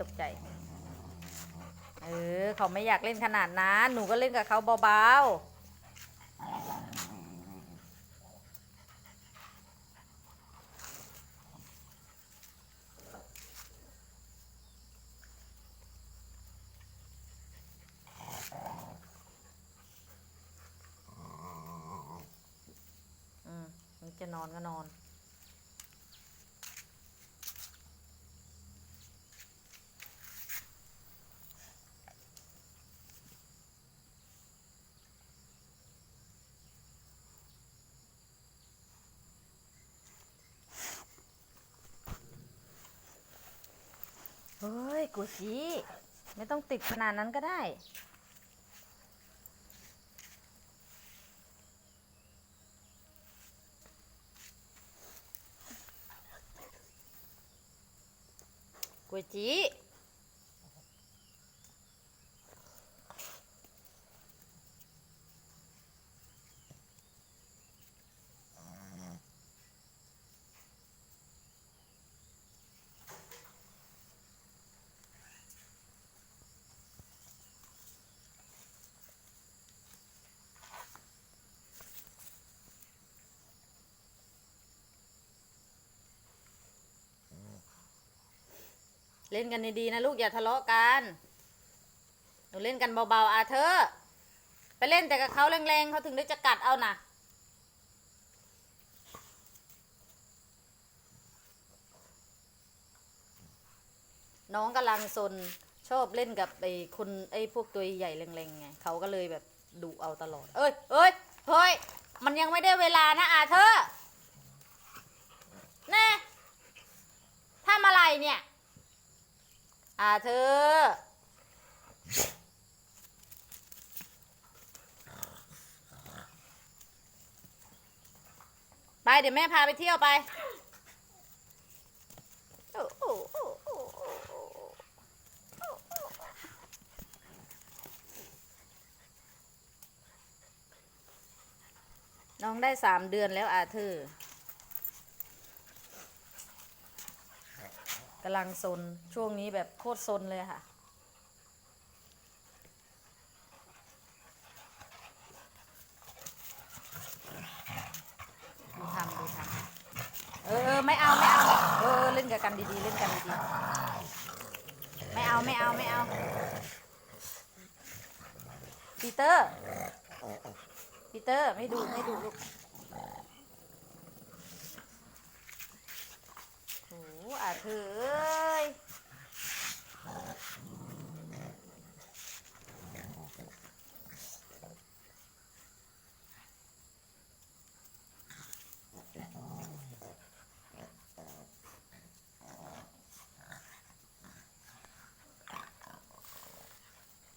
ตกใจ เออ เขาไม่อยากเล่นขนาดนั้น หนูก็เล่นกับเขาเบาๆจะนอนก็นอน เฮ้ย กูจีไม่ต้องติดขนาดนั้นก็ได้กุจี เล่นกันดีๆนะลูกอย่าทะเลาะกันหนูเล่นกันเบาๆอาเธอร์ไปเล่นแต่กับเขาแรงๆเขาถึงได้จะกัดเอานะน้องกำลังซนชอบเล่นกับไอ้คนไอ้พวกตัวใหญ่แรงๆไงเขาก็เลยแบบดุเอาตลอด เอ้ยเอ้ยเฮ้ยมันยังไม่ได้เวลานะอาเธอร์แน่ทำอะไรเนี่ย อาเธอ ไปเดี๋ยวแม่พาไปเที่ยวไปน้องได้สามเดือนแล้วอาเธอ กำลังซนช่วงนี้แบบโคตรซนเลยค่ะ ดูทำดูทำเออเออไม่เอาไม่เอาเออเออเล่นกับกันดีๆ เล่นกันดีๆ ไม่เอาไม่เอาไม่เอาปีเตอร์ปีเตอร์ไม่ดูไม่ดูลูก อะเธอย